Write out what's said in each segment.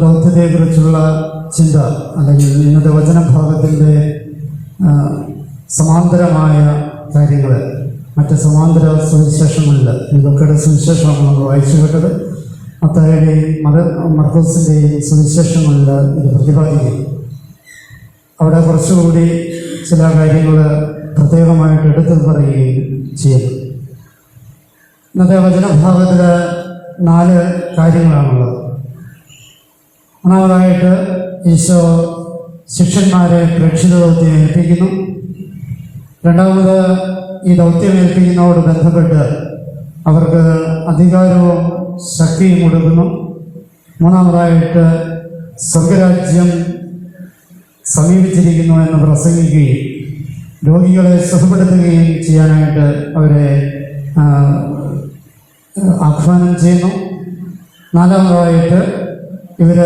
ദൗത്യത്തെക്കുറിച്ചുള്ള ചിന്ത അല്ലെങ്കിൽ ഇന്നത്തെ വചനഭാഗത്തിന്റെ സമാന്തരമായ കാര്യങ്ങൾ മറ്റ് സമാന്തര സുവിശേഷങ്ങളിൽ ഇതൊക്കെയുടെ സുവിശേഷമാണ് നമ്മൾ വായിച്ചു കേട്ടത്. മത്തായുടെയും മത മർക്കോസിന്റെയും സുവിശേഷങ്ങളിൽ ഇത് പ്രതിപാദിക്കും അവിടെ കുറച്ചുകൂടി ചില കാര്യങ്ങൾ പ്രത്യേകമായിട്ട് എടുത്തു പറയുകയും ചെയ്യുന്നു ഇന്നത്തെ വചനഭാഗത്തിൽ നാല് കാര്യങ്ങളാണുള്ളത്. ഒന്നാമതായിട്ട് ഈശോ ശിഷ്യന്മാരെ പ്രേക്ഷിത ദൗത്യം ഏൽപ്പിക്കുന്നു. രണ്ടാമത് ഈ ദൗത്യം ഏൽപ്പിക്കുന്നതോട് ബന്ധപ്പെട്ട് അവർക്ക് അധികാരവും ശക്തിയും കൊടുക്കുന്നു. മൂന്നാമതായിട്ട് സ്വർഗരാജ്യം സമീപിച്ചിരിക്കുന്നു എന്ന് പ്രസംഗിക്കുകയും രോഗികളെ സുഖപ്പെടുത്തുകയും ചെയ്യാനായിട്ട് അവരെ ആഹ്വാനം ചെയ്യുന്നു. നാലാമതായിട്ട് ഇവർ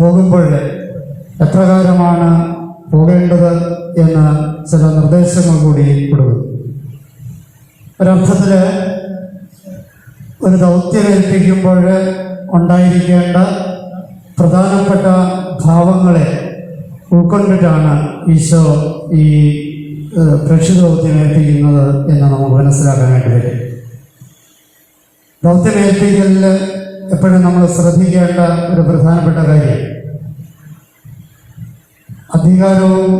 പോകുമ്പോൾ എപ്രകാരമാണ് പോകേണ്ടത് എന്ന് ചില നിർദ്ദേശങ്ങൾ കൂടി കൊടുക്കും ഒരർത്ഥത്തിൽ ഒരു ദൗത്യം ഏൽപ്പിക്കുമ്പോൾ ഉണ്ടായിരിക്കേണ്ട പ്രധാനപ്പെട്ട ഭാവങ്ങളെ ഉൾക്കൊണ്ടിട്ടാണ് ഈശോ ഈ പ്രക്ഷി പ്രേക്ഷിത ദൗത്യം ഏൽപ്പിക്കുന്നത് എന്ന് നമുക്ക് മനസ്സിലാക്കാനായിട്ട് വരും ദൗത്യം ഏൽപ്പിക്കലിൽ എപ്പോഴും നമ്മൾ ശ്രദ്ധിക്കേണ്ട ഒരു പ്രധാനപ്പെട്ട കാര്യം അധികാരവും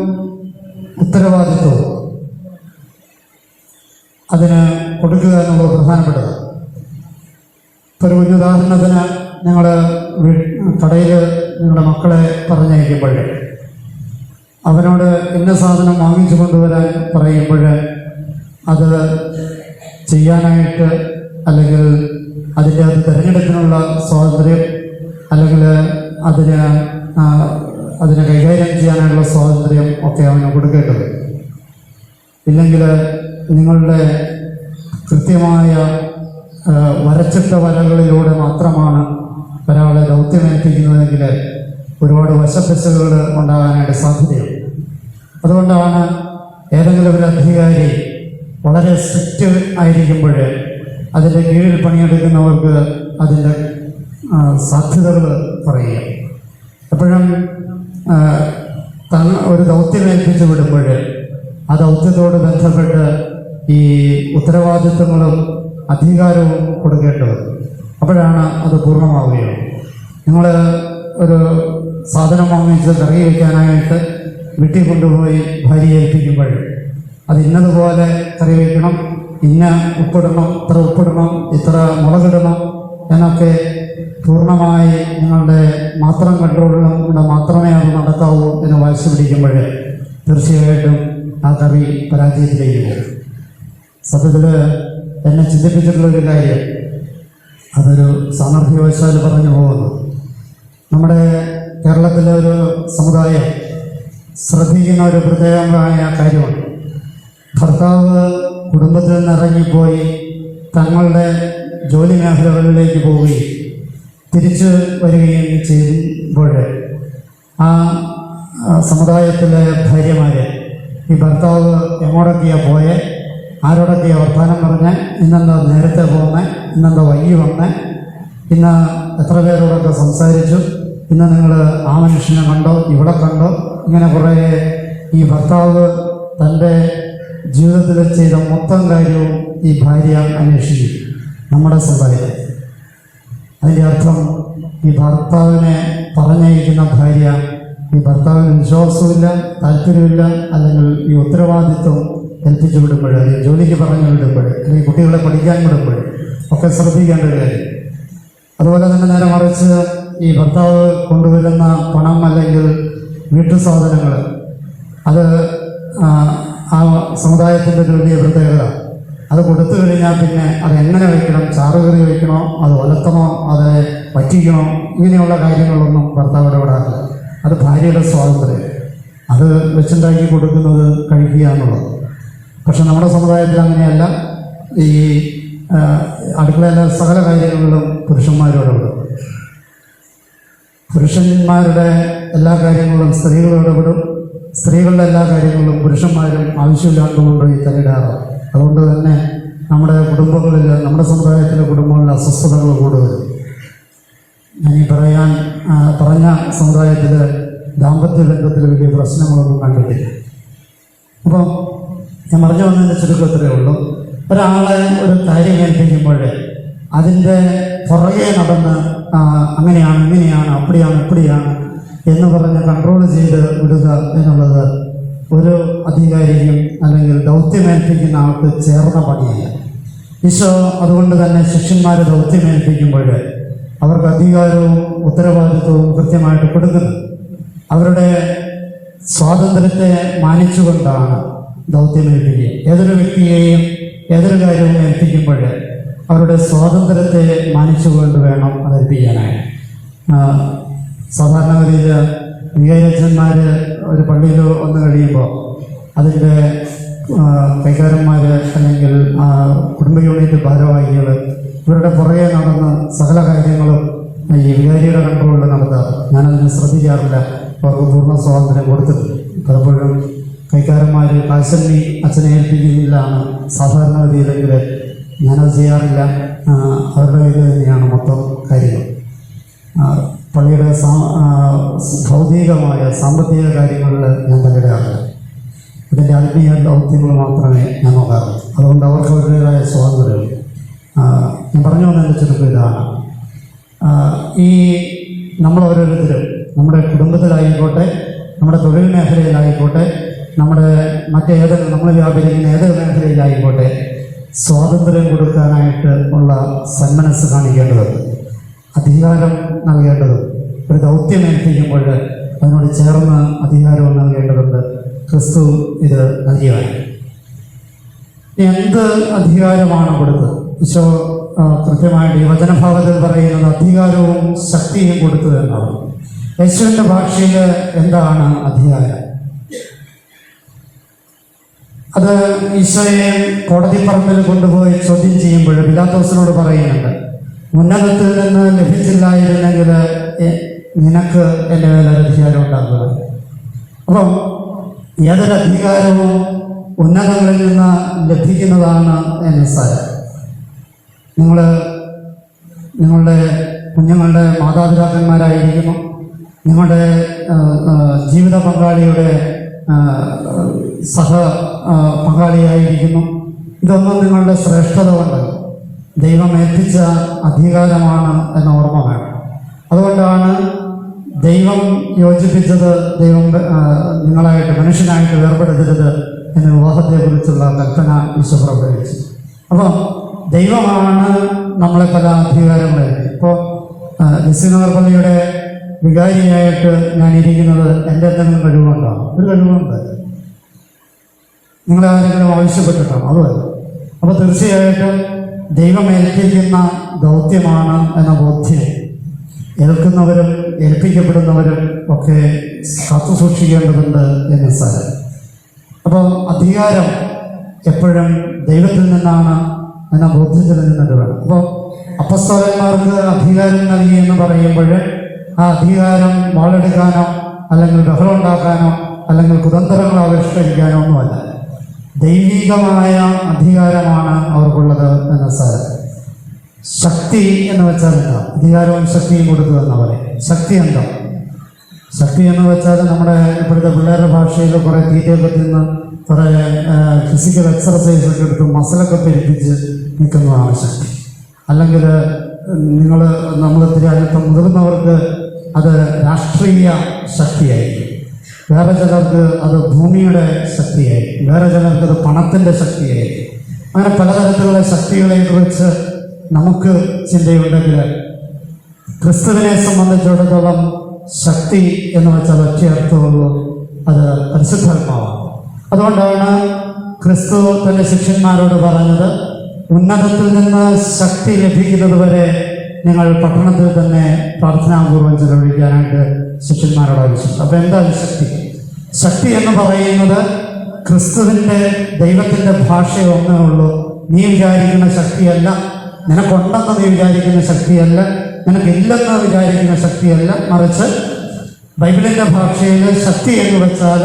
ഉത്തരവാദിത്വവും അതിന് കൊടുക്കുക എന്നുള്ളത് പ്രധാനപ്പെട്ടത് ഇപ്പോൾ ഒരു ഉദാഹരണത്തിന് നിങ്ങൾ കടയിൽ നിങ്ങളുടെ മക്കളെ പറഞ്ഞയക്കുമ്പോൾ അവനോട് ഇന്ന സാധനം വാങ്ങിച്ചു കൊണ്ടുവരാൻ പറയുമ്പോൾ അത് ചെയ്യാനായിട്ട് അല്ലെങ്കിൽ അതിന്റെ അത് തിരഞ്ഞെടുപ്പിനുള്ള സ്വാതന്ത്ര്യം അല്ലെങ്കിൽ അതിന് അതിനെ കൈകാര്യം ചെയ്യാനുള്ള സ്വാതന്ത്ര്യം ഒക്കെ അവന് കൊടുക്കേണ്ടത്. ഇല്ലെങ്കിൽ നിങ്ങളുടെ കൃത്യമായ വരച്ചിട്ട വരകളിലൂടെ മാത്രമാണ് ഒരാളെ ദൗത്യമേൽപ്പിക്കുന്നതെങ്കിൽ ഒരുപാട് വശപ്പശകൾ ഉണ്ടാകാനായിട്ട് സാധ്യതയുണ്ട്. അതുകൊണ്ടാണ് ഏതെങ്കിലും ഒരു അധികാരി വളരെ സ്ട്രിക്റ്റ് ആയിരിക്കുമ്പോൾ അതിന്റെ കീഴിൽ പണിയെടുക്കുന്നവർക്ക് അതിന്റെ സാധ്യതകൾ പറയുക. എപ്പോഴും ഒരു ദൗത്യം ഏൽപ്പിച്ചു വിടുമ്പോൾ ആ ദൗത്യത്തോട് ബന്ധപ്പെട്ട് ഈ ഉത്തരവാദിത്വങ്ങളും അധികാരവും കൊടുക്കേണ്ടത് അപ്പോഴാണ് അത് പൂർണമാവുകയുള്ളൂ. നിങ്ങൾ ഒരു സാധനം വാങ്ങിച്ച് കറി വയ്ക്കാനായിട്ട് വീട്ടിൽ കൊണ്ടുപോയി ഭാര്യ ഏൽപ്പിക്കുമ്പോൾ അത് ഇന്നതുപോലെ കറി വയ്ക്കണം ഇന്ന ഉപ്പിടണം ഇത്ര ഉപ്പിടണം ഇത്ര മുളകിടണം എന്നൊക്കെ പൂർണമായി നിങ്ങളുടെ മാത്രം കൺട്രോളിലും കൂടെ മാത്രമേ അത് നടത്താവൂ എന്ന് വാശി പിടിക്കുമ്പോൾ തീർച്ചയായിട്ടും ആ കറി പരാജയത്തിലേക്ക് പോകും. സത്യത്തിൽ എന്നെ ചിന്തിപ്പിച്ചിട്ടുള്ളൊരു കാര്യം അതൊരു സാമർഥ്യവശാൽ പറഞ്ഞു പോകുന്നു. നമ്മുടെ കേരളത്തിലെ ഒരു സമുദായം ശ്രദ്ധിക്കുന്ന ഒരു പ്രത്യേകമായ കാര്യമാണ്. ഭർത്താവ് കുടുംബത്തിൽ നിന്ന് ഇറങ്ങിപ്പോയി തങ്ങളുടെ ജോലി മേഖലകളിലേക്ക് പോവുകയും തിരിച്ചു വരികയും ചെയ്യുമ്പോൾ ആ സമുദായത്തിലെ ഭാര്യമാര് ഈ ഭർത്താവ് എങ്ങോട്ടൊക്കെയാണ് പോയെ? ആരോടൊക്കെയാണ് വർത്തമാനം പറഞ്ഞ്? ഇന്നെന്താ നേരത്തെ പോന്നെ? ഇന്നെന്താ വൈകി വന്നെ? ഇന്ന് എത്ര പേരോടൊക്കെ സംസാരിച്ചു? ഇന്ന് നിങ്ങൾ ആ മനുഷ്യനെ കണ്ടോ? ഇവിടെ കണ്ടോ? ഇങ്ങനെ കുറേ ഈ ഭർത്താവ് തന്റെ ജീവിതത്തിൽ ചെയ്ത മൊത്തം കാര്യവും ഈ ഭാര്യ അന്വേഷിക്കും നമ്മുടെ സമുദായത്തിൽ അതിന്റെ അർത്ഥം ഈ ഭർത്താവിനെ പറഞ്ഞയക്കുന്ന ഭാര്യ ഈ ഭർത്താവിന് വിശ്വാസമില്ല താല്പര്യമില്ല അല്ലെങ്കിൽ ഈ ഉത്തരവാദിത്വം ഏൽപ്പിച്ചു വിടുമ്പോൾ അല്ലെങ്കിൽ ജോലിക്ക് പറഞ്ഞു വിടുമ്പോൾ അല്ലെങ്കിൽ കുട്ടികളെ പഠിക്കാൻ വിടുമ്പോൾ ഒക്കെ ശ്രദ്ധിക്കേണ്ട ഒരു കാര്യം. അതുപോലെ തന്നെ നേരെ മറിച്ച് ഈ ഭർത്താവ് കൊണ്ടുവരുന്ന പണം അല്ലെങ്കിൽ വീട്ടു സാധനങ്ങൾ അത് ആ സമുദായത്തിന്റെ ഒരു വലിയ പ്രത്യേകത. അത് കൊടുത്തു കഴിഞ്ഞാൽ പിന്നെ അത് എങ്ങനെ വയ്ക്കണം ചാറുകറി വയ്ക്കണോ അത് ഒലത്തണോ? അത് വറ്റിക്കണോ? ഇങ്ങനെയുള്ള കാര്യങ്ങളൊന്നും ഭർത്താവ് ഇടപെടാറില്ല അത് ഭാര്യയുടെ സ്വാതന്ത്ര്യം. അത് വെച്ചുണ്ടാക്കി കൊടുക്കുന്നത് കഴിക്കുക എന്നുള്ളത്. പക്ഷെ നമ്മുടെ സമുദായത്തിൽ അങ്ങനെയല്ല. ഈ അടുക്കളയിലെ സകല കാര്യങ്ങളിലും പുരുഷന്മാരോടുണ്ട് പുരുഷന്മാരുടെ എല്ലാ കാര്യങ്ങളിലും സ്ത്രീകളോടപെടും സ്ത്രീകളുടെ എല്ലാ കാര്യങ്ങളിലും പുരുഷന്മാരും ആവശ്യമില്ലാത്തതുകൊണ്ട് ഈ തലയിടാറ് അതുകൊണ്ട് തന്നെ നമ്മുടെ കുടുംബങ്ങളിൽ നമ്മുടെ സമുദായത്തിലെ കുടുംബങ്ങളിൽ അസ്വസ്ഥതകൾ കൂടുതൽ. ഞാൻ ഈ പറയാൻ പറഞ്ഞ സമുദായത്തിൽ ദാമ്പത്യ ബന്ധത്തിൽ വലിയ പ്രശ്നങ്ങളൊന്നും കണ്ടിട്ടില്ല. അപ്പം ഞാൻ പറഞ്ഞു വന്നതിന്റെ ചുരുക്കത്തിലേ ഉള്ളൂ. ഒരാളെ ഒരു കാര്യം ഏൽപ്പിക്കുമ്പോൾ അതിന്റെ പുറകെ നടന്ന് അങ്ങനെയാണ് ഇങ്ങനെയാണ് അപ്പടിയാണ് ഇപ്പടിയാണ് എന്ന് പറഞ്ഞ് കൺട്രോൾ ചെയ്ത് വിടുക എന്നുള്ളത് ഒരു അധികാരിയും അല്ലെങ്കിൽ ദൗത്യമേൽപ്പിക്കുന്ന ആൾക്ക് ചേർന്ന പണിയല്ല. ഈശോ അതുകൊണ്ട് തന്നെ ശിഷ്യന്മാരെ ദൗത്യമേൽപ്പിക്കുമ്പോൾ അവർക്ക് അധികാരവും ഉത്തരവാദിത്വവും കൃത്യമായിട്ട് കൊടുക്കുന്നു. അവരുടെ സ്വാതന്ത്ര്യത്തെ മാനിച്ചുകൊണ്ടാണ് ദൗത്യമേൽപ്പിക്കുക. ഏതൊരു വ്യക്തിയെയും ഏതൊരു കാര്യവും ഏൽപ്പിക്കുമ്പോൾ അവരുടെ സ്വാതന്ത്ര്യത്തെ മാനിച്ചുകൊണ്ട് വേണം അത് ഏൽപ്പിക്കാനായി സാധാരണ സാധാരണഗതിയിൽ വികാരച്ചന്മാർ ഒരു പള്ളിയിൽ വന്നു കഴിയുമ്പോൾ അതിന്റെ കൈകാരന്മാർ അല്ലെങ്കിൽ കുടുംബ യൂണിറ്റ് ഭാരവാഹികൾ ഇവരുടെ പുറകെ നടന്ന് സകല കാര്യങ്ങളും ഈ വികാരിയുടെ കൺട്രോളിൽ നടത്താറ്. ഞാനതിനെ ശ്രദ്ധിക്കാറില്ല. അവർക്ക് പൂർണ സ്വാതന്ത്ര്യം കൊടുത്തിട്ടുണ്ട് പലപ്പോഴും കൈക്കാരന്മാർ കാശന്നി അച്ഛനെ ഏൽപ്പിക്കുന്നില്ലാണ് സാധാരണഗതിയിലെങ്കിൽ ഞാനത് ചെയ്യാറില്ല. അവരുടെ കയ്യിൽ തന്നെയാണ് മൊത്തം കാര്യങ്ങൾ. പള്ളിയുടെ ഭൗതികമായ സാമ്പത്തിക കാര്യങ്ങളിൽ ഞാൻ തലയിടാറില്ല ഇതിന്റെ ആത്മീയ ദൗത്യങ്ങൾ മാത്രമേ ഞാൻ നോക്കാറുള്ളൂ. അതുകൊണ്ട് അവർക്ക് അവരുടേതായ സ്വാതന്ത്ര്യം ഞാൻ പറഞ്ഞു വന്നതിന്റെ ചുരുക്കം ഇതാണ്. ഈ നമ്മൾ ഓരോരുത്തരും നമ്മുടെ കുടുംബത്തിലായിക്കോട്ടെ നമ്മുടെ തൊഴിൽ മേഖലയിലായിക്കോട്ടെ നമ്മുടെ മറ്റേത് നമ്മൾ വ്യാപരിക്കുന്ന ഏത് മേഖലയിലായിക്കോട്ടെ സ്വാതന്ത്ര്യം കൊടുക്കാനായിട്ട് ഉള്ള സന്മനസ് കാണിക്കേണ്ടതുണ്ട്. അധികാരം നൽകേണ്ടതുണ്ട് ഒരു ദൗത്യം ഏൽപ്പിക്കുമ്പോൾ അതിനോട് ചേർന്ന് അധികാരവും നൽകേണ്ടതുണ്ട്. ക്രിസ്തു ഇത് നൽകിയാണ് എന്ത് അധികാരമാണ് കൊടുത്തത് ആ, കൃത്യമായിട്ട് ഈ വചനഭാഗത്തിൽ പറയുന്നത് അധികാരവും ശക്തിയും കൊടുത്തു എന്നാണ്. യേശുവിന്റെ ഭാഷയിൽ എന്താണ് അധികാരം? അത് ഈശോയെ കോടതി പറമ്പിൽ കൊണ്ടുപോയി ചോദ്യം ചെയ്യുമ്പോൾ പിലാത്തോസിനോട് പറയുന്നുണ്ട് ഉന്നതത്തിൽ നിന്ന് ലഭിച്ചില്ലായിരുന്നെങ്കിൽ നിനക്ക് എന്റെ മേൽ അധികാരം ഉണ്ടാക്കുക അപ്പം ഏതൊരു അധികാരവും ഉന്നതങ്ങളിൽ നിന്ന് ലഭിക്കുന്നതാണ് എന്നെ സാരം. നിങ്ങൾ നിങ്ങളുടെ കുഞ്ഞുങ്ങളുടെ മാതാപിതാക്കന്മാരായിരിക്കുന്നു. നിങ്ങളുടെ ജീവിത പങ്കാളിയുടെ സഹ പങ്കാളിയായിരിക്കുന്നു. ഇതൊന്നും നിങ്ങളുടെ ശ്രേഷ്ഠത കൊണ്ട് ദൈവം ഏൽപ്പിച്ച അധികാരമാണ് എന്ന ഓർമ്മ വേണം. അതുകൊണ്ടാണ് ദൈവം യോജിപ്പിച്ചത് ദൈവം നിങ്ങളായിട്ട് മനുഷ്യനായിട്ട് വേർപെടുത്തരുത് എന്ന വിവാഹത്തെക്കുറിച്ചുള്ള കൽപ്പന ഈശോ പ്രയോഗിച്ചു അപ്പം ദൈവമാണ് നമ്മളെ പല അധികാരങ്ങളും. ഇപ്പോൾ ലിസിനഗർ പള്ളിയുടെ വികാരിയായിട്ട് ഞാൻ ഇരിക്കുന്നത് എന്റെ എന്തെങ്കിലും കഴിവുകൊണ്ടാണ് ഒരു കഴിവുണ്ട്. നിങ്ങളെ ആരെങ്കിലും ആവശ്യപ്പെട്ടിട്ടാണ് അതുമല്ല അപ്പോൾ തീർച്ചയായിട്ടും ദൈവം ഏൽപ്പിക്കുന്ന ദൗത്യമാണ് എന്ന ബോധ്യം ഏൽക്കുന്നവരും ഏൽപ്പിക്കപ്പെടുന്നവരും ഒക്കെ കാത്തു സൂക്ഷിക്കേണ്ടതുണ്ട് എന്ന് സാരം. അപ്പോൾ അധികാരം എപ്പോഴും ദൈവത്തിൽ നിന്നാണ് എന്ന ബോധ്യത്തിൽ നിന്നിട്ട് വേണം അപ്പോൾ അപ്പസ്തോലന്മാർക്ക് അധികാരം നൽകി എന്ന് പറയുമ്പോൾ ആ അധികാരം വാളെടുക്കാനോ അല്ലെങ്കിൽ ബഹളം ഉണ്ടാക്കാനോ അല്ലെങ്കിൽ കുതന്ത്രങ്ങൾ ആവിഷ്കരിക്കാനോ ഒന്നുമല്ല. ദൈവികമായ അധികാരമാണ് അവർക്കുള്ളത് എന്ന സാരം. ശക്തി എന്ന് വെച്ചാൽ എന്താ? അധികാരവും ശക്തിയും കൊടുത്തു എന്ന പോലെ. ശക്തി എന്താ? ശക്തി എന്ന് വെച്ചാൽ നമ്മുടെ ഇപ്പോഴത്തെ പിള്ളേരുടെ ഭാഷയിൽ കുറേ തീറ്റയൊക്കെ നിന്ന് കുറേ ഫിസിക്കൽ എക്സർസൈസ് ഒക്കെ എടുത്ത് മസിലൊക്കെ പെരുപ്പിച്ച് നിൽക്കുന്നതാണ് ശക്തി. അല്ലെങ്കിൽ നിങ്ങൾ നമ്മൾ അല്പം മുതിർന്നവർക്ക് അത് രാഷ്ട്രീയ ശക്തിയായിരിക്കും. വേറെ ചിലർക്ക് അത് ഭൂമിയുടെ ശക്തിയായിരിക്കും. വേറെ ചിലർക്ക് അത് പണത്തിന്റെ ശക്തിയായിരിക്കും. അങ്ങനെ പലതരത്തിലുള്ള ശക്തികളെ കുറിച്ച് നമുക്ക് ചിന്തയുണ്ടെങ്കിൽ ക്രിസ്തുവിനെ സംബന്ധിച്ചിടത്തോളം ശക്തി എന്ന് വെച്ചാൽ ഒറ്റ അർത്ഥമുള്ളൂ. അത് പരിശുദ്ധാത്മാവാണ്. അതുകൊണ്ടാണ് ക്രിസ്തു തന്റെ ശിഷ്യന്മാരോട് പറഞ്ഞത് ഉന്നതത്തിൽ നിന്ന് ശക്തി ലഭിക്കുന്നത് വരെ നിങ്ങൾ പട്ടണത്തിൽ തന്നെ പ്രാർത്ഥനാപൂർവം ചെലവഴിക്കാനായിട്ട് ശിഷ്യന്മാരോട് ആവശ്യപ്പെട്ടു അപ്പൊ എന്താ ശക്തി? ശക്തി എന്ന് പറയുന്നത് ക്രിസ്തുവിന്റെ ദൈവത്തിന്റെ ഭാഷ ഒന്നേ ഉള്ളൂ. നീ വിചാരിക്കുന്ന ശക്തിയല്ല. നിനക്കുണ്ടെന്ന് നീ വിചാരിക്കുന്ന ശക്തിയല്ല. നിനക്കില്ലെന്ന് വിചാരിക്കുന്ന ശക്തിയല്ല. മറിച്ച് ബൈബിളിന്റെ ഭാഷയിൽ ശക്തി എന്ന് വെച്ചാൽ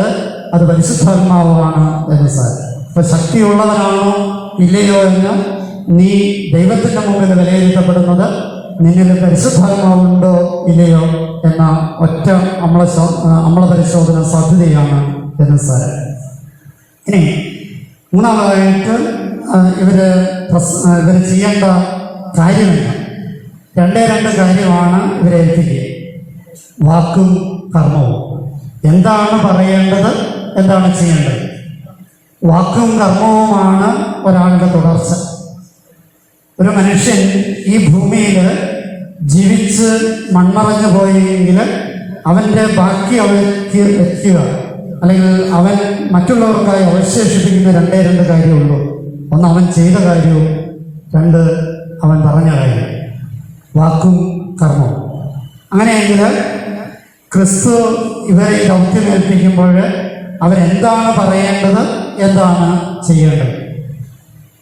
അത് പരിശുദ്ധാത്മാവാണ് എന്ന് സാർ അപ്പൊ ശക്തിയുള്ളവനാണോ ഇല്ലയോ എന്ന് നീ ദൈവത്തിന്റെ മുമ്പിൽ വിലയിരുത്തപ്പെടുന്നത് നിന്നിൽ പരിശുദ്ധാത്മാവുണ്ടോ ഇല്ലയോ എന്ന ഒറ്റ ആ, നമ്മളെ പരിശോധന സാധ്യതയാണ് എന്ന് സാർ. ഇനി മൂന്നാമതായിട്ട് ഇവർ ഇവർ ചെയ്യേണ്ട കാര്യമില്ല. രണ്ടേ രണ്ട് കാര്യമാണ് ഇവരെ ഏൽപ്പിക്കുക. വാക്കും കർമ്മവും. എന്താണ് പറയേണ്ടത്? എന്താണ് ചെയ്യേണ്ടത്? വാക്കും കർമ്മവുമാണ് ഒരാളുടെ തുടർച്ച. ഒരു മനുഷ്യൻ ഈ ഭൂമിയിൽ ജീവിച്ച് മൺമറഞ്ഞു പോയെങ്കിൽ അവന്റെ ബാക്കി അവയ്ക്ക് വയ്ക്കുക അല്ലെങ്കിൽ അവൻ മറ്റുള്ളവർക്കായി അവശേഷിപ്പിക്കുന്ന രണ്ടേ രണ്ട് കാര്യമുള്ളൂ. ഒന്ന് അവൻ ചെയ്ത കാര്യവും രണ്ട് അവൻ പറഞ്ഞ കാര്യം. വാക്കും കർമ്മവും. അങ്ങനെയെങ്കിൽ ക്രിസ്തു ഇവരെ ദൗത്യം ഏൽപ്പിക്കുമ്പോൾ അവരെന്താണ് പറയേണ്ടത്? എന്താണ് ചെയ്യേണ്ടത്?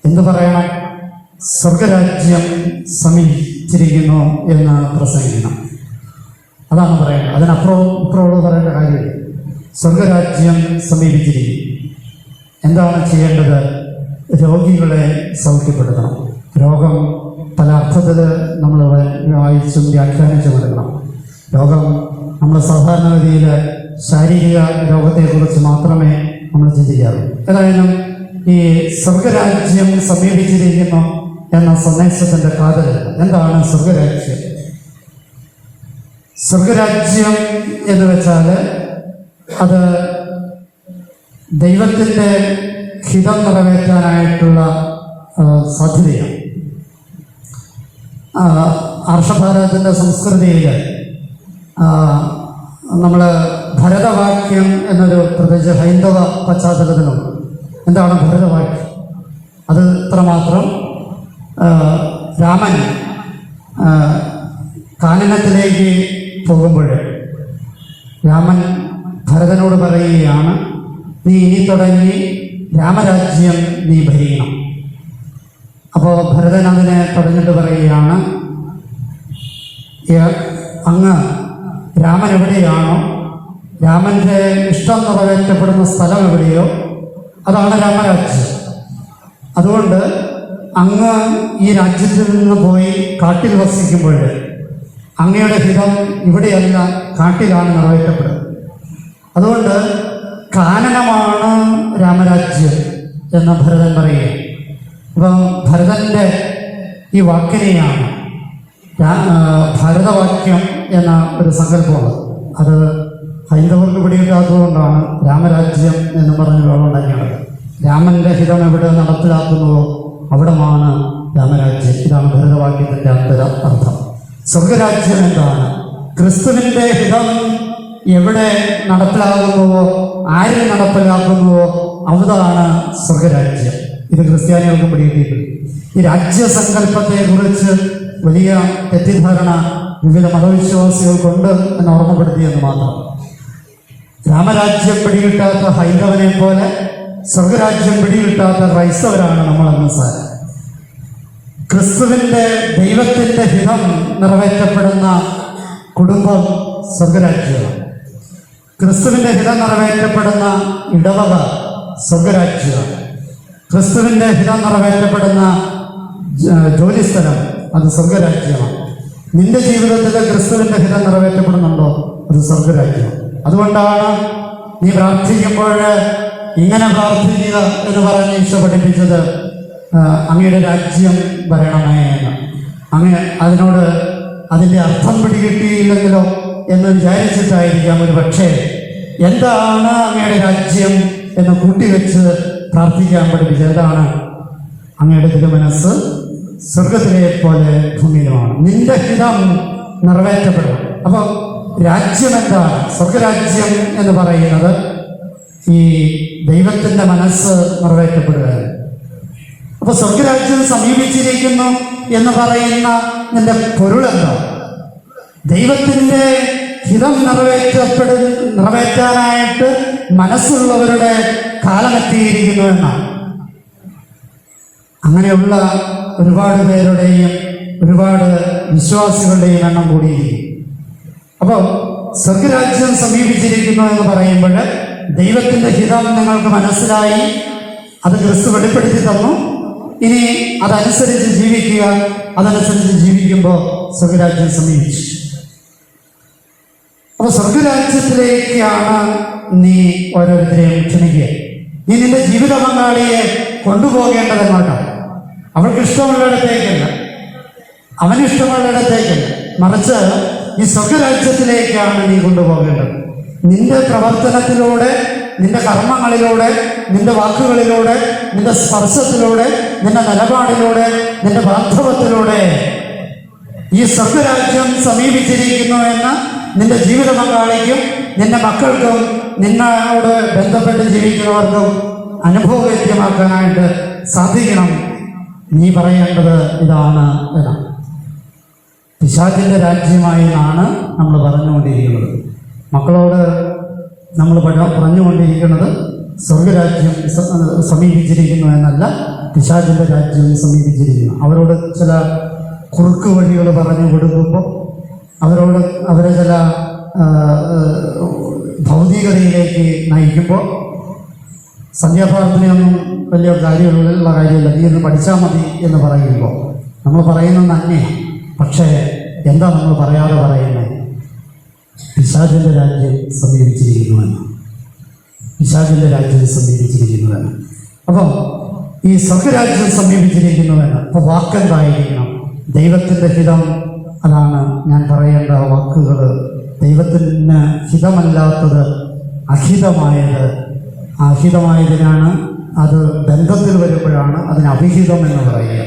എന്ത് പറയണം? സ്വർഗരാജ്യം സമീപിച്ചിരിക്കുന്നു എന്ന് പ്രസംഗിക്കണം. അതാണ് പറയുന്നത് അതിനപ്പുറം ഇപ്പുറമുള്ള പറയേണ്ട കാര്യം സ്വർഗരാജ്യം സമീപിച്ചിരിക്കും എന്താണ് ചെയ്യേണ്ടത്? രോഗികളെ സൗഖ്യപ്പെടുത്തണം. രോഗം പല അർത്ഥത്തിൽ നമ്മൾ വായിച്ചും വ്യാഖ്യാനിച്ചും എടുക്കണം രോഗം നമ്മൾ സാധാരണഗതിയിൽ ശാരീരിക രോഗത്തെക്കുറിച്ച് മാത്രമേ നമ്മൾ ചിന്തിക്കാറുള്ളൂ. ഏതായാലും ഈ സ്വർഗരാജ്യം സമീപിച്ചിരിക്കുന്നു എന്ന സന്ദേശത്തിന്റെ കാതൽ എന്താണ് സ്വർഗരാജ്യം? സ്വർഗരാജ്യം എന്ന് വെച്ചാൽ അത് ദൈവത്തിന്റെ ഹിതം നിറവേറ്റാനായിട്ടുള്ള സാധ്യതയാണ്. ഹർഷഭാരതത്തിന്റെ സംസ്കൃതിയിൽ നമ്മൾ ഭരതവാക്യം എന്നൊരു പ്രത്യേകിച്ച് ഹൈന്ദവ പശ്ചാത്തലത്തിലുണ്ട്. എന്താണ് ഭരതവാക്യം? അത് ഇത്രമാത്രം രാമൻ കാനനത്തിലേക്ക് പോകുമ്പോൾ രാമൻ ഭരതനോട് പറയുകയാണ് നീ ഇനി തുടങ്ങി രാമരാജ്യം നീ ഭരിക്കണം. അപ്പോൾ ഭരതൻ അതിനെ തുടങ്ങിട്ട് പറയുകയാണ് "ഏ- അങ്ങ് രാമൻ എവിടെയാണോ രാമന്റെ ഇഷ്ടം നിറവേറ്റപ്പെടുന്ന സ്ഥലം എവിടെയോ അതാണ് രാമരാജ്യം. അതുകൊണ്ട് അങ്ങ് ഈ രാജ്യത്തിൽ നിന്ന് പോയി കാട്ടിൽ വസിക്കുമ്പോൾ അങ്ങയുടെ ഹിതം ഇവിടെയല്ല കാട്ടിലാണ് നിറവേറ്റപ്പെടുന്നത്. അതുകൊണ്ട് കാനനമാണ് രാമരാജ്യം എന്ന് ഭരതൻ പറയുക ഇപ്പം ഭരതന്റെ ഈ വാക്കിനെയാണ് ഭരതവാക്യം എന്ന ഒരു സങ്കല്പമുള്ളത്. അത് ഹൈന്ദവർക്ക് പിടികിട്ടാത്തതുകൊണ്ടാണ് രാമരാജ്യം എന്ന് പറഞ്ഞ് വേളുണ്ടാക്കിയത് രാമന്റെ ഹിതം എവിടെ നടപ്പിലാക്കുന്നുവോ അവിടമാണ് രാമരാജ്യം ഇതാണ് ഭരതവാക്യത്തിന്റെ അന്തര അർത്ഥം. സ്വർഗരാജ്യം എന്താണ്? ക്രിസ്തുവിന്റെ ഹിതം എവിടെ നടപ്പിലാകുന്നുവോ ആര് നടപ്പിലാക്കുന്നുവോ അവിടാണ് സ്വർഗരാജ്യം. ഇത് ക്രിസ്ത്യാനികൾക്ക് പിടിയിട്ടുണ്ട് ഈ രാജ്യസങ്കല്പത്തെ കുറിച്ച് വലിയ തെറ്റിദ്ധാരണ വിവിധ മതവിശ്വാസികൾക്കുണ്ട് എന്ന് ഓർമ്മപ്പെടുത്തിയെന്ന് മാത്രം. രാമരാജ്യം പിടികിട്ടാത്ത ഹൈന്ദവനെ പോലെ സ്വർഗരാജ്യം പിടികിട്ടാത്ത ക്രൈസ്തവരാണ് നമ്മളെന്ന് സാർ ക്രിസ്തുവിന്റെ ദൈവത്തിന്റെ ഹിതം നിറവേറ്റപ്പെടുന്ന കുടുംബം സ്വർഗരാജ്യമാണ്. ക്രിസ്തുവിന്റെ ഹിതം നിറവേറ്റപ്പെടുന്ന ഇടവക സ്വർഗരാജ്യമാണ്. ക്രിസ്തുവിന്റെ ഹിതം നിറവേറ്റപ്പെടുന്ന ജോലിസ്ഥലം അത് സ്വർഗരാജ്യമാണ്. നിന്റെ ജീവിതത്തിൽ ക്രിസ്തുവിന്റെ ഹിതം നിറവേറ്റപ്പെടുന്നുണ്ടോ? അത് സ്വർഗരാജ്യമാണ്. അതുകൊണ്ടാണ് നീ പ്രാർത്ഥിക്കുമ്പോൾ ഇങ്ങനെ പ്രാർത്ഥിക്കുക എന്ന് പറഞ്ഞ് ഈശോ പഠിപ്പിച്ചത് അങ്ങയുടെ രാജ്യം വരണമേ എന്ന്. അങ്ങ് അതിനോട് അതിന്റെ അർത്ഥം പിടികിട്ടിയില്ലെങ്കിലോ എന്ന് വിചാരിച്ചിട്ടായിരിക്കാം ഒരു പക്ഷേ എന്താണ് അങ്ങയുടെ രാജ്യം എന്ന് കൂട്ടിവെച്ച് പ്രാർത്ഥിക്കാൻ പഠിപ്പിച്ചത്? എന്താണ് അങ്ങയുടെ തിരുമനസ്. സ്വർഗത്തിലെ പോലെ ഭൂമിയിലുമാണ്. നിന്റെ ഹിതം നിറവേറ്റപ്പെടണം അപ്പോൾ രാജ്യം എന്താണ്? സ്വർഗരാജ്യം എന്ന് പറയുന്നത് ഈ ദൈവത്തിന്റെ മനസ്സ് നിറവേറ്റപ്പെടുകയാണ്. അപ്പൊ സ്വർഗരാജ്യം സമീപിച്ചിരിക്കുന്നു എന്ന് പറയുന്ന നിന്റെ പൊരുളെന്താ ദൈവത്തിന്റെ ഹിതം നിറവേറ്റപ്പെടു നിറവേറ്റാനായിട്ട് മനസ്സുള്ളവരുടെ കാലമെത്തിയിരിക്കുന്നു എന്നാണ്. അങ്ങനെയുള്ള ഒരുപാട് പേരുടെയും ഒരുപാട് വിശ്വാസികളുടെയും എണ്ണം കൂടിയിരിക്കും അപ്പോൾ സ്വർഗരാജ്യം സമീപിച്ചിരിക്കുന്നു എന്ന് പറയുമ്പോൾ ദൈവത്തിന്റെ ഹിതം നിങ്ങൾക്ക് മനസ്സിലായി അത് ക്രിസ്തു വെളിപ്പെടുത്തി തന്നു. ഇനി അതനുസരിച്ച് ജീവിക്കുക അതനുസരിച്ച് ജീവിക്കുമ്പോൾ സ്വർഗരാജ്യം സമീപിച്ചു. അപ്പൊ സ്വർഗരാജ്യത്തിലേക്കാണ് നീ ഓരോരുത്തരെയും ക്ഷണിക്കുക. നീ നിന്റെ ജീവിത പങ്കാളിയെ കൊണ്ടുപോകേണ്ടത് എങ്ങോട്ടാണ് അവൾക്ക് ഇഷ്ടമുള്ളിടത്തേക്കല്ല അവനിഷ്ടമുള്ളിടത്തേക്കല്ല മറിച്ച് ഈ സ്വർഗരാജ്യത്തിലേക്കാണ് നീ കൊണ്ടുപോകേണ്ടത്. നിന്റെ പ്രവർത്തനത്തിലൂടെ നിന്റെ കർമ്മങ്ങളിലൂടെ നിന്റെ വാക്കുകളിലൂടെ നിന്റെ സ്പർശത്തിലൂടെ നിന്റെ നിലപാടിലൂടെ നിന്റെ ബാന്ധവത്തിലൂടെ ഈ സ്വർഗരാജ്യം സമീപിച്ചിരിക്കുന്നു എന്ന് നിന്റെ ജീവിത പങ്കാളിക്കും നിന്റെ മക്കൾക്കും നിന്നോട് ബന്ധപ്പെട്ട് ജീവിക്കുന്നവർക്കും അനുഭവവേദ്യമാക്കാനായിട്ട് സാധിക്കണം. നീ പറയേണ്ടത് ഇതാണ് എന്നാണ്. പിശാചിന്റെ രാജ്യമായി ആണ് നമ്മൾ പറഞ്ഞുകൊണ്ടിരിക്കുന്നത്. മക്കളോട് നമ്മൾ പറഞ്ഞുകൊണ്ടിരിക്കുന്നത് സ്വർഗരാജ്യം സമീപിച്ചിരിക്കുന്നു എന്നല്ല പിശാചിന്റെ രാജ്യം സമീപിച്ചിരിക്കുന്നു. അവരോട് ചില കുറുക്ക് വഴികൾ പറഞ്ഞു കൊടുക്കുമ്പോൾ അവരോട് അവരെ ചില ഭൗതികതയിലേക്ക് നയിക്കുമ്പോൾ സന്ധ്യാപ്രാർത്ഥനയൊന്നും വലിയ കാര്യമുള്ള കാര്യമില്ല നീ ഒന്ന് പഠിച്ചാൽ മതി എന്ന് പറയുമ്പോൾ നമ്മൾ പറയുന്നത് തന്നെ പക്ഷേ എന്താ നമ്മൾ പറയാതെ പറയുന്നത്? പിശാചിന്റെ രാജ്യം സമീപിച്ചിരിക്കുന്നുവെന്ന് പിശാചിന്റെ രാജ്യം സമീപിച്ചിരിക്കുന്നുവെന്ന് അപ്പം ഈ സ്വർഗരാജ്യം സമീപിച്ചിരിക്കുന്നുവെന്ന് അപ്പോൾ വാക്കെന്തായിരിക്കണം? ദൈവത്തിന്റെ ഹിതം അതാണ് ഞാൻ പറയേണ്ട വാക്കുകൾ. ദൈവത്തിന് ഹിതമല്ലാത്തത് അഹിതമായത്. അഹിതമായതിനാണ് അത് ബന്ധത്തിൽ വരുമ്പോഴാണ് അതിന് അഭിഹിതം എന്ന് പറയുക.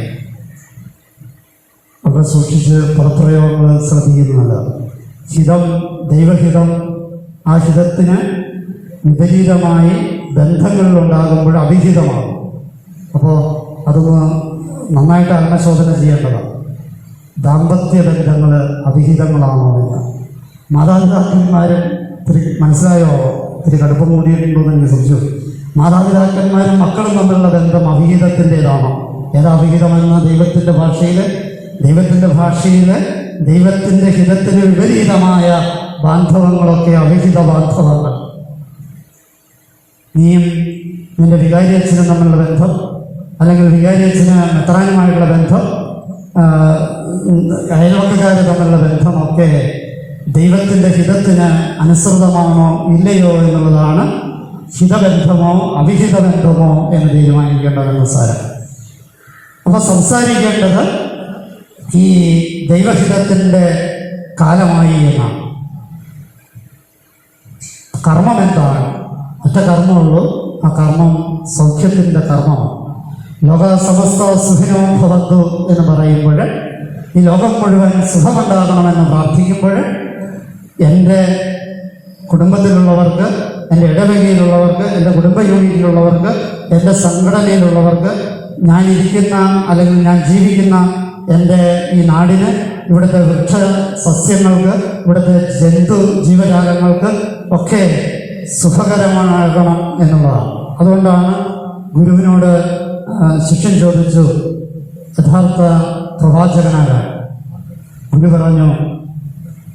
ഒക്കെ സൂക്ഷിച്ച് പദപ്രയോഗങ്ങൾ ശ്രദ്ധിക്കുന്നത് ഹിതം ദൈവഹിതം ആ ഹിതത്തിന് വിപരീതമായി ബന്ധങ്ങളിലുണ്ടാകുമ്പോൾ അവിഹിതമാകും. അപ്പോൾ അതൊന്ന് നന്നായിട്ട് ആത്മശോധന ചെയ്യേണ്ടതാണ്. ദാമ്പത്യ ബന്ധങ്ങൾ അഭിഹിതങ്ങളാണോ എന്ന്. മാതാപിതാക്കന്മാരും ഇത്തിരി മനസ്സിലായോ? ഇത്തിരി കടുപ്പം കൂടിയിട്ടുണ്ടോ എന്ന് എനിക്ക് സംശയം. മാതാപിതാക്കന്മാരും മക്കളും തമ്മിലുള്ള ബന്ധം അഭിഹിതത്തിന്റെതാണോ ഏതാ അഭിഹിതമെന്ന ദൈവത്തിന്റെ ഭാഷയിൽ ദൈവത്തിന്റെ ഭാഷയിൽ ദൈവത്തിന്റെ ഹിതത്തിന് വിപരീതമായ ബാന്ധവങ്ങളൊക്കെ അവിഹിത ബാന്ധവങ്ങൾ. നീയും നിന്റെ വികാരിയച്ഛനും തമ്മിലുള്ള ബന്ധം അല്ലെങ്കിൽ വികാരിയച്ഛന് മെത്രാനുമായിട്ടുള്ള ബന്ധം അയൽവക്കക്കാർ തമ്മിലുള്ള ബന്ധമൊക്കെ ദൈവത്തിന്റെ ഹിതത്തിന് അനുസൃതമാണോ ഇല്ലയോ എന്നുള്ളതാണ് ഹിതബന്ധമോ അവിഹിത ബന്ധമോ എന്ന് തീരുമാനിക്കേണ്ടതെന്ന് സാരം. അപ്പോൾ സംസാരിക്കേണ്ടത് ഈ ദൈവഹിതത്തിന്റെ കാലമായി എന്നാണ്. കർമ്മം എന്താണ്? ഒറ്റ കർമ്മമുള്ളൂ ആ കർമ്മം സൗഖ്യത്തിന്റെ കർമ്മമാണ്. ലോക സമസ്ത സുഖിനവും ഭവത്തു എന്ന് പറയുമ്പോൾ ഈ ലോകം മുഴുവൻ സുഖമുണ്ടാകണമെന്ന് പ്രാർത്ഥിക്കുമ്പോൾ എന്റെ കുടുംബത്തിലുള്ളവർക്ക് എന്റെ ഇടവകയിലുള്ളവർക്ക് എന്റെ കുടുംബ യൂണിറ്റിലുള്ളവർക്ക് എന്റെ സംഘടനയിലുള്ളവർക്ക് ഞാൻ ഇരിക്കുന്ന അല്ലെങ്കിൽ ഞാൻ ജീവിക്കുന്ന എന്റെ ഈ നാടിന് ഇവിടുത്തെ വൃക്ഷ സസ്യങ്ങൾക്ക് ഇവിടുത്തെ ജന്തു ജീവജാലങ്ങൾക്ക് ഒക്കെ സുഖകരമാകണം എന്നുള്ളതാണ്. അതുകൊണ്ടാണ് ഗുരുവിനോട് ശിഷ്യൻ ചോദിച്ചു യഥാർത്ഥ പ്രവാചകനാകാൻ ഗുരു പറഞ്ഞു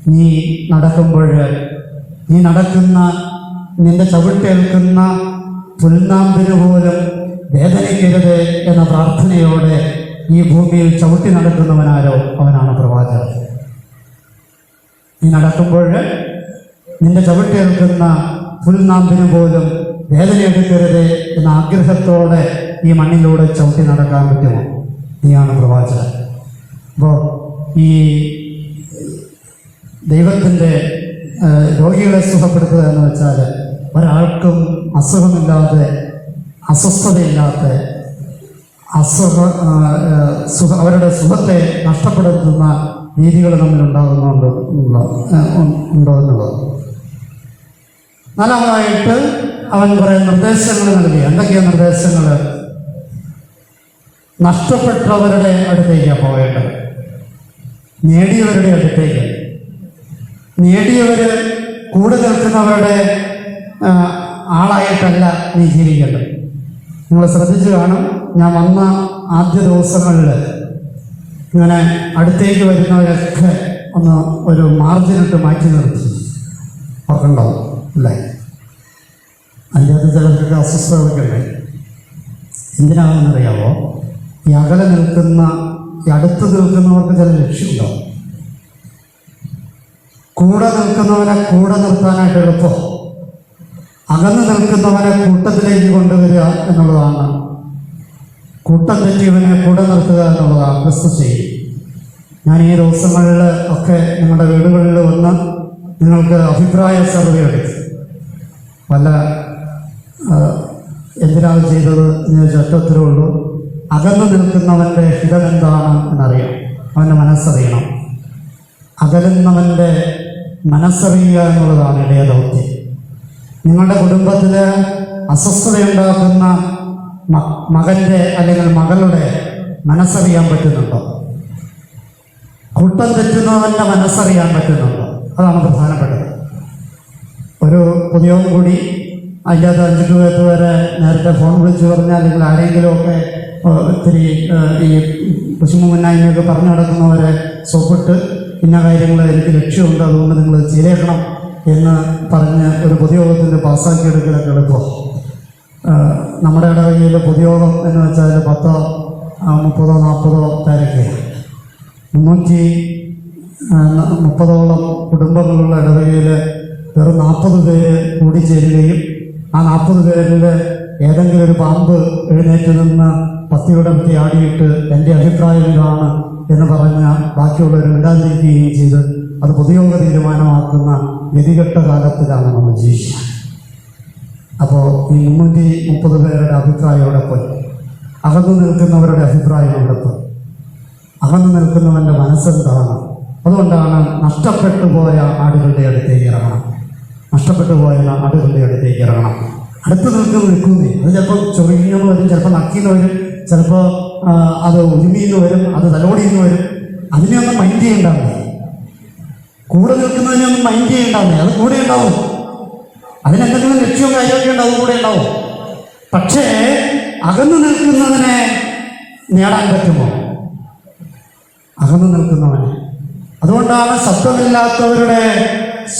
നീ നടക്കുമ്പോൾ നീ നടക്കുന്ന നിന്റെ ചവിട്ടേൽക്കുന്ന പുൽനാമ്പിന് പോലും വേദനിക്കരുത് എന്ന പ്രാർത്ഥനയോടെ ഈ ഭൂമിയിൽ ചവിട്ടി നടക്കുന്നവനാരോ അവനാണ് പ്രവാചകൻ. നീ നടക്കുമ്പോൾ നിന്റെ ചവിട്ടിയേൽക്കുന്ന പുൽനാമ്പിന് പോലും വേദനയെടുക്കരുത് എന്ന ആഗ്രഹത്തോടെ ഈ മണ്ണിലൂടെ ചവിട്ടി നടക്കാൻ പറ്റുമോ? നീയാണ് പ്രവാചകൻ. അപ്പോൾ ഈ ദൈവത്തിന്റെ രോഗികളെ സുഖപ്പെടുത്തുക എന്ന് വെച്ചാൽ ഒരാൾക്കും അസുഖമില്ലാതെ അസ്വസ്ഥതയില്ലാത്ത അസുഖ അവരുടെ സുഖത്തെ നഷ്ടപ്പെടുത്തുന്ന രീതികൾ തമ്മിൽ ഉണ്ടാകുന്നുണ്ട് ഉണ്ടോ എന്നുള്ളത് നാലാമതായിട്ട് അവൻ കുറേ നിർദ്ദേശങ്ങൾ നൽകി. എന്തൊക്കെയാണ് നിർദ്ദേശങ്ങൾ? നഷ്ടപ്പെട്ടവരുടെ അടുത്തേക്കാണ് പോകേണ്ടത് നേടിയവരുടെ അടുത്തേക്ക്. നേടിയവര് കൂടെ നിൽക്കുന്നവരുടെ ആളായിട്ടല്ല നീ ജീവിക്കേണ്ടത്. നിങ്ങൾ ശ്രദ്ധിച്ചു കാണും. ഞാൻ വന്ന ആദ്യ ദിവസങ്ങളിൽ ഇങ്ങനെ അടുത്തേക്ക് വരുന്നവരൊക്കെ ഒന്ന് ഒരു മാർജിനിട്ട് മാറ്റി നിർത്തി. ഓർക്കണ്ടാവും അല്ലേ അല്ലാതെ ചിലർക്കൊക്കെ ചിലർക്ക് അസ്വസ്ഥതകളൊക്കെ ഉണ്ട്. എന്തിനാണെന്നറിയാമോ ഈ അകലെ നിൽക്കുന്ന ഈ അടുത്ത് നിൽക്കുന്നവർക്ക് ചില ലക്ഷ്യമുണ്ടാവും കൂടെ നിൽക്കുന്നവനെ കൂടെ നിർത്താനായിട്ട് എളുപ്പം. അകന്ന് നിൽക്കുന്നവനെ കൂട്ടത്തിലേക്ക് കൊണ്ടുവരിക എന്നുള്ളതാണ് കൂട്ടം തെറ്റിയവനെ കൂടെ നിർത്തുക എന്നുള്ളതാണ് ക്രിസ്തു ചെയ്യും ഞാൻ ഈ ദിവസങ്ങളിൽ ഒക്കെ നിങ്ങളുടെ വീടുകളിൽ വന്ന് നിങ്ങൾക്ക് അഭിപ്രായ സർവേ എടുത്തു. പല എന്തിനാണ് ചെയ്തത് എന്ന് ഒറ്റ ഉത്തരവുള്ളൂ അകന്നു നിൽക്കുന്നവന്റെ ഹിതം എന്താണ് എന്നറിയാം. അവന്റെ മനസ്സറിയണം. അകലുന്നവന്റെ മനസ്സറിയുക എന്നുള്ളതാണ് ഇടയ ദൗത്യം. നിങ്ങളുടെ കുടുംബത്തിൽ അസ്വസ്ഥതയുണ്ടാക്കുന്ന മ- മകന്റെ അല്ലെങ്കിൽ മകളുടെ മനസ്സറിയാൻ പറ്റുന്നുണ്ടോ? കൂട്ടം തെറ്റുന്നവന്റെ മനസ്സറിയാൻ പറ്റുന്നുണ്ടോ? അതാണ് പ്രധാനപ്പെട്ടത്. ഒരു പുതിയവും കൂടി അതിന്റെ അഞ്ച് വരെ നേരത്തെ ഫോൺ വിളിച്ച് പറഞ്ഞാൽ അല്ലെങ്കിൽ ആരെങ്കിലുമൊക്കെ ഒത്തിരി ഈ കുശുമുന്നായ്മയൊക്കെ പറഞ്ഞു നടക്കുന്നവരെ സോപ്പിട്ട് ഇന്ന കാര്യങ്ങൾ എനിക്ക് ലക്ഷ്യമുണ്ട് അതുകൊണ്ട് നിങ്ങൾ ചെയ്തേക്കണം എന്ന് പറഞ്ഞ് ഒരു പൊതുയോഗത്തിൽ പാസ്സാക്കിയെടുക്കലൊക്കെ എളുപ്പം നമ്മുടെ ഇടവകയിൽ പൊതുയോഗം എന്ന് വെച്ചാൽ പത്തോ മുപ്പതോ നാൽപ്പതോ പേരൊക്കെയാണ് മുന്നൂറ്റി മുപ്പതോളം കുടുംബങ്ങളുള്ള ഇടവകയിൽ വെറും നാൽപ്പത് പേര് കൂടിച്ചേരുകയും ആ നാൽപ്പത് പേരിൽ ഏതെങ്കിലും ഒരു പാമ്പ് എഴുന്നേറ്റ് നിന്ന് പത്തിയുടെ പറ്റി ആടിയിട്ട് എന്റെ അഭിപ്രായം ഇതാണ് എന്ന് പറഞ്ഞ ബാക്കിയുള്ളവർ വിടാതിരിക്കുകയും ചെയ്ത് അത് പൊതുയോഗ തീരുമാനമാക്കുന്ന ഗതികെട്ട കാലത്തിലാണ് നമ്മൾ ജീവിക്കുന്നത് അപ്പോൾ ഈ മുന്നൂറ്റി മുപ്പത് പേരുടെ അഭിപ്രായം അവിടെ പോയി. അകന്നു നിൽക്കുന്നവരുടെ അഭിപ്രായം അവിടെ പോയി. അകന്നു നിൽക്കുന്നവന്റെ മനസ്സെന്താണ്? അതുകൊണ്ടാണ് നഷ്ടപ്പെട്ടു പോയ ആടുകളുടെ അടുത്തേക്ക് ഇറങ്ങണം. നഷ്ടപ്പെട്ടു പോയ ആടുകളുടെ അടുത്തേക്ക് ഇറങ്ങണം. അടുത്ത് നിൽക്കുന്ന നിൽക്കുന്നേ. അത് ചിലപ്പോൾ ചൊറിഞ്ഞെന്ന് വരും ചിലപ്പോൾ നക്കിന്ന് വരും ചിലപ്പോൾ അത് ഉരുമിന്ന് വരും അത് തലോടിന്ന് വരും. അതിനെയൊന്നും മൈൻഡ് ചെയ്യണ്ടാവേ കൂടെ നിൽക്കുന്നതിനൊന്നും മൈൻഡ് ചെയ്യണ്ടാവേ അത് കൂടെ ഉണ്ടാവും. അതിനെന്തെങ്കിലും ലക്ഷ്യവും കാര്യമൊക്കെ ഉണ്ട് അത് കൂടെ ഉണ്ടാവും. പക്ഷേ അകന്നു നിൽക്കുന്നതിനെ നേടാൻ പറ്റുമോ? അകന്നു നിൽക്കുന്നവനെ. അതുകൊണ്ടാണ് ശബ്ദമില്ലാത്തവരുടെ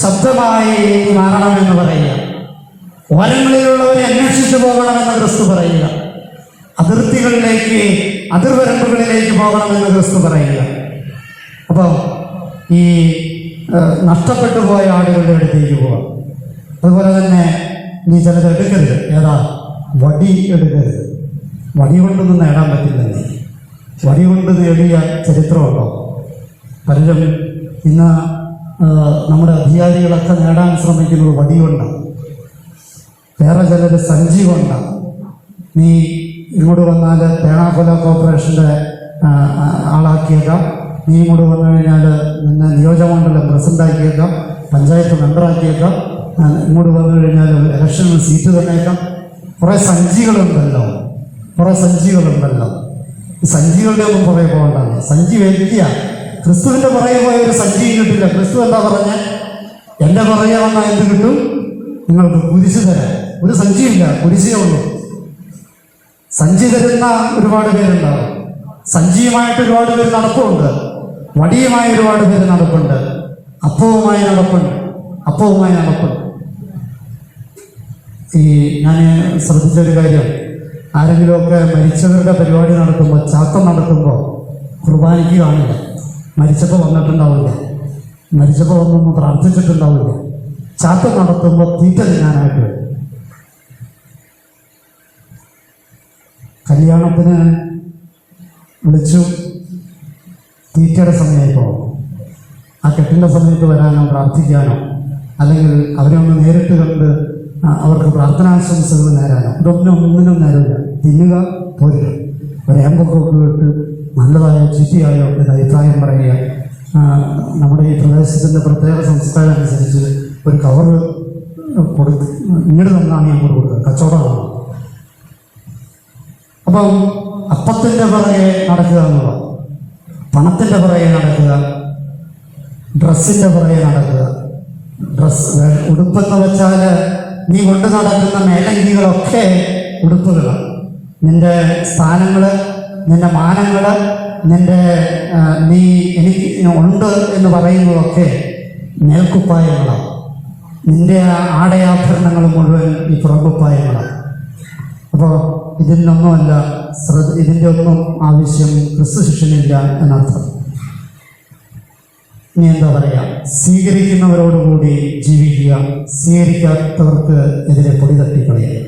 ശബ്ദമായി മാറണമെന്ന് പറയുക. ഓരങ്ങളിലുള്ളവരെ അന്വേഷിച്ചു പോകണമെന്ന് ക്രിസ്തു പറയുക. അതിർത്തികളിലേക്ക് അതിർവരമ്പുകളിലേക്ക് പോകണമെന്ന് ക്രിസ്തു പറയുക. അപ്പോൾ ഈ നഷ്ടപ്പെട്ടു പോയ ആടുകളുടെ അടുത്തേക്ക് പോവാം. അതുപോലെ തന്നെ നീ ചിലത് എടുക്കരുത്. ഏതാ? വടി എടുക്കരുത്. വടി കൊണ്ടൊന്നും നേടാൻ പറ്റില്ലെന്നേ വടി കൊണ്ട് നേടിയ ചരിത്രമുണ്ടോ? പലരും ഇന്ന് നമ്മുടെ അധികാരികളൊക്കെ നേടാൻ ശ്രമിക്കുന്നത് വടി കൊണ്ടാണ്. വേറെ ചിലർ സഞ്ചി കൊണ്ടാണ്. നീ ഇങ്ങോട്ട് വന്നാൽ തേങ്ങാക്കൊല കോർപ്പറേഷന്റെ ആളാക്കിയേക്കാം. നീ ഇങ്ങോട്ട് വന്നു കഴിഞ്ഞാൽ നിന്നെ നിയോജകമണ്ഡലം പ്രസിഡന്റാക്കിയേക്കാം പഞ്ചായത്ത് മെമ്പറാക്കിയേക്കാം. ഇങ്ങോട്ട് വന്നു കഴിഞ്ഞാൽ ഇലക്ഷനിൽ സീറ്റ് തന്നേക്കാം. കുറേ സഞ്ചികളുണ്ടല്ലോ. കുറേ സഞ്ചികളുണ്ടല്ലോ. സഞ്ചികളുടെ ഒന്നും പുറകെ പോകണ്ടല്ലോ സഞ്ചി വേദിക്കുക ക്രിസ്തുവിന്റെ പുറകെ പോയ ഒരു സഞ്ചി കിട്ടില്ല. ക്രിസ്തു എന്താ പറഞ്ഞ? എന്റെ പുറകെ വന്നാൽ എന്ത് കിട്ടും? നിങ്ങൾക്ക് കുരിശ് തരാം. ഒരു സഞ്ചിയില്ല. കുരിശേ ഉള്ളൂ. സഞ്ചി തരുന്ന ഒരുപാട് പേരുണ്ടാവും. സഞ്ചിയുമായിട്ട് ഒരുപാട് പേര് നടപ്പുണ്ട്. വടിയുമായി ഒരുപാട് പേര് നടപ്പുണ്ട്. അപ്പവുമായി നടപ്പുണ്ട്. അപ്പവുമായി നടപ്പുണ്ട്. ഈ ഞാൻ ശ്രദ്ധിച്ചൊരു കാര്യം. ആരെങ്കിലുമൊക്കെ മരിച്ചവരുടെ പരിപാടി നടത്തുമ്പോൾ ചാത്തം നടത്തുമ്പോൾ കുർബാനയ്ക്ക് കാണില്ല മരിച്ചപ്പോൾ വന്നിട്ടുണ്ടാവില്ല. മരിച്ചപ്പോൾ വന്നൊന്നും പ്രാർത്ഥിച്ചിട്ടുണ്ടാവില്ല. ചാത്തം നടത്തുമ്പോൾ തീറ്റ തിന്നാനായിട്ട്. കല്യാണത്തിന് വിളിച്ചു. തീറ്റയുടെ സമയത്തോ ആ കെട്ടിന്റെ സമയത്ത് വരാനോ പ്രാർത്ഥിക്കാനോ അല്ലെങ്കിൽ അവരെ ഒന്ന് നേരിട്ട് കണ്ട് അവർക്ക് പ്രാർത്ഥനാശംസകൾ നേരാനോ. ഇതൊന്നും ഒന്നിനും നേരമില്ല. തിന്നുക പോരുക. ഒരു ഏമ്പൊക്കെ നല്ലതായോ ചീത്തയായോ എന്ന് അഭിപ്രായം പറയുക. നമ്മുടെ ഈ പ്രദേശത്തിന്റെ പ്രത്യേക സംസ്കാരം അനുസരിച്ച് ഒരു കവർ കൊടുത്ത് ഇങ്ങോട്ട് തന്നാണ് ഞാൻ കൊടുക്കുക. കച്ചവടമാണ്. അപ്പം അപ്പത്തിന്റെ പുറകെ നടക്കുക എന്നുള്ളത്. പണത്തിന്റെ പുറകെ നടക്കുക. ഡ്രസ്സിന്റെ പുറകെ നടക്കുക. ഡ്രസ്സ് ഉടുപ്പെന്ന് വെച്ചാൽ നീ കൊണ്ടു നടക്കുന്ന മേലങ്കികളൊക്കെ ഉടുപ്പുകളാണ് നിന്റെ സ്ഥാനങ്ങൾ നിന്റെ മാനങ്ങൾ നിന്റെ നീ എനിക്ക് ഉണ്ട് എന്ന് പറയുന്നതൊക്കെ മേൽക്കുപ്പായങ്ങളാണ് നിന്റെ ആടയാഭരണങ്ങൾ മുഴുവൻ ഈ പുറകുപ്പായങ്ങളാണ് അപ്പോൾ ഇതിനൊന്നുമല്ല ശ്രദ്ധ ഇതിന്റെ ഒന്നും ആവശ്യം ക്രിസ്തു ശിക്ഷനില്ല എന്നർത്ഥം. ഇനി എന്താ പറയാ? സ്വീകരിക്കുന്നവരോടുകൂടി ജീവിക്കുക സ്വീകരിക്കാത്തവർക്ക് എതിരെ പൊടി തട്ടിക്കളയുക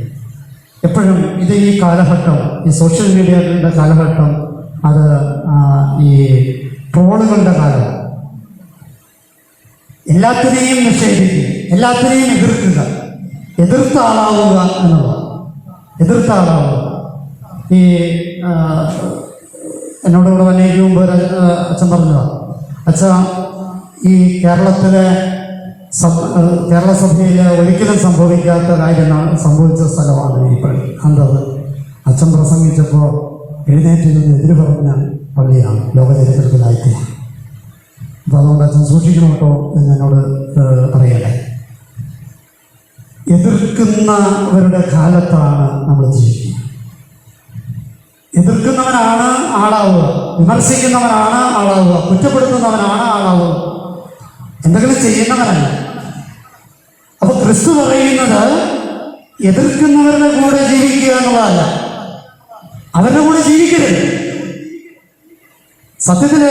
എപ്പോഴും ഇത് ഈ കാലഘട്ടം ഈ സോഷ്യൽ മീഡിയകളുടെ കാലഘട്ടം അത് ഈ ട്രോളുകളുടെ കാലം. എല്ലാത്തിനെയും നിഷേധിക്കുക എല്ലാത്തിനെയും എതിർക്കുക. എതിർത്ത ആളാവുക എന്നുള്ളത് എതിർത്ത ആളാവുക. ഈ എന്നോട് ഇവിടെ അച്ഛൻ പറഞ്ഞതാണ് അച്ഛ ഈ കേരളത്തിലെ കേരളസഭയിൽ കേരള സഭയിൽ ഒരിക്കലും സംഭവിക്കാത്ത കാര്യമാണ് സംഭവിച്ച സ്ഥലമാണ് ഈ പള്ളി കണ്ടത് അച്ഛൻ പ്രസംഗിച്ചപ്പോൾ എഴുന്നേറ്റ് നിന്ന് എതിര് പറഞ്ഞ പള്ളിയാണ് ലോകചരിത്രത്തിലായിട്ട്. അപ്പോൾ അതുകൊണ്ട് അച്ഛൻ സൂക്ഷിക്കണം കേട്ടോ എന്ന് എന്നോട് പറയട്ടെ. എതിർക്കുന്നവരുടെ കാലത്താണ് നമ്മൾ ജീവിക്കുന്നത് എതിർക്കുന്നവനാണ് ആളാവുക വിമർശിക്കുന്നവനാണ് ആളാവുക കുറ്റപ്പെടുത്തുന്നവനാണ് ആളാവുക. എന്തെങ്കിലും ചെയ്യുന്നവരല്ല. അപ്പൊ ക്രിസ്തു പറയുന്നത് എതിർക്കുന്നവരുടെ കൂടെ ജീവിക്കുക എന്നുള്ളതല്ല. അവരുടെ കൂടെ ജീവിക്കരുത്. സത്യത്തിൽ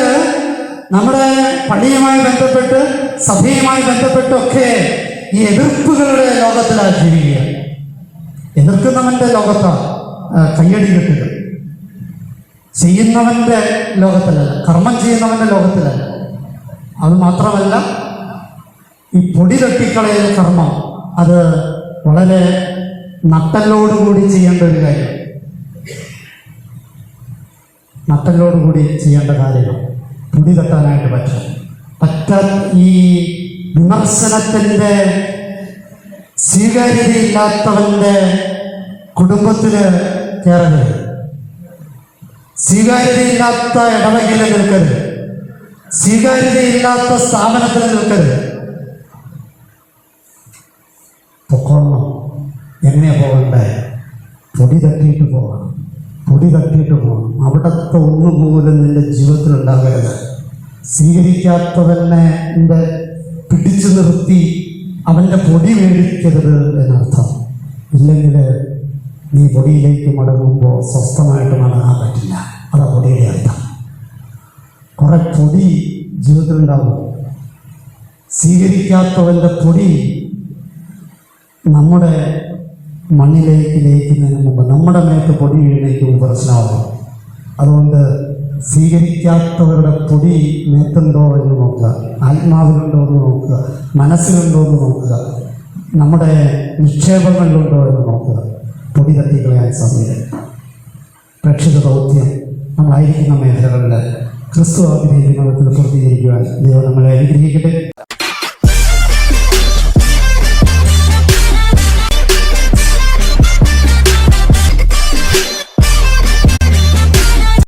നമ്മുടെ പള്ളിയുമായി ബന്ധപ്പെട്ട് സഭയുമായി ബന്ധപ്പെട്ടൊക്കെ ഈ എതിർപ്പുകളുടെ ലോകത്തിലാണ് ജീവിക്കുക. എതിർക്കുന്നവന്റെ ലോകത്താണ് കയ്യടി കിട്ടുക. ചെയ്യുന്നവന്റെ ലോകത്തിലല്ല കർമ്മം ചെയ്യുന്നവന്റെ ലോകത്തിലല്ല. അത് മാത്രമല്ല ഈ പൊടി തട്ടിക്കളയൽ കർമ്മം അത് വളരെ നട്ടലോടുകൂടി ചെയ്യേണ്ട ഒരു കാര്യം. നട്ടലോടുകൂടി ചെയ്യേണ്ട കാര്യം പൊടി തട്ടാനായിട്ട് പറ്റും. പറ്റ ഈ വിമർശനത്തിന്റെ സ്വീകാര്യതയില്ലാത്തവന്റെ കുടുംബത്തിൽ കയറരുത് സ്വീകാര്യതയില്ലാത്ത ഇടവകയിൽ നിൽക്കരുത്. സ്വീകാര്യതയില്ലാത്ത സ്ഥാപനത്തിൽ നിൽക്കരുത്. പൊക്കോളണം. എങ്ങനെയാ പോകണ്ടേ? പൊടി തട്ടിയിട്ട് പോകണം. പൊടി തട്ടിയിട്ട് പോകണം. അവിടത്തെ ഒന്നും പോലും നിന്റെ ജീവിതത്തിൽ ഉണ്ടാകരുത് സ്വീകരിക്കാത്തവനെ പിടിച്ചു നിർത്തി അവന്റെ പൊടി മേടിക്കരുത് എന്നർത്ഥം. ഇല്ലെങ്കിൽ നീ പൊടിയിലേക്ക് മടങ്ങുമ്പോൾ സ്വസ്ഥമായിട്ട് മടങ്ങാൻ പറ്റില്ല. അതാ പൊടിയുടെ അർത്ഥം. കുറെ പൊടി ജീവിതത്തിലുണ്ടാവും. സ്വീകരിക്കാത്തവന്റെ പൊടി നമ്മുടെ മണ്ണിലേക്ക് ലയിക്കുന്നതിന് മുമ്പ് നമ്മുടെ മേത്ത് പൊടി വീഴുന്നേക്ക് പ്രശ്നമാകും അതുകൊണ്ട് സ്വീകരിക്കാത്തവരുടെ പൊടി മേത്തുണ്ടോ എന്ന് നോക്കുക ആത്മാവിലുണ്ടോ എന്ന് നോക്കുക മനസ്സിലുണ്ടോ എന്ന് നോക്കുക നമ്മുടെ നിക്ഷേപങ്ങളിലുണ്ടോ എന്ന് നോക്കുക. പൊടി തട്ടിക്കളയാൻ സാധ്യത പ്രേക്ഷിത ദൗത്യം നമ്മളായിരിക്കുന്ന മേഖലകളിൽ ക്രിസ്തു ആഗ്രഹിക്കുന്ന വിധത്തിൽ ദൈവം നമ്മളെ അനുഗ്രഹിക്കട്ടെ.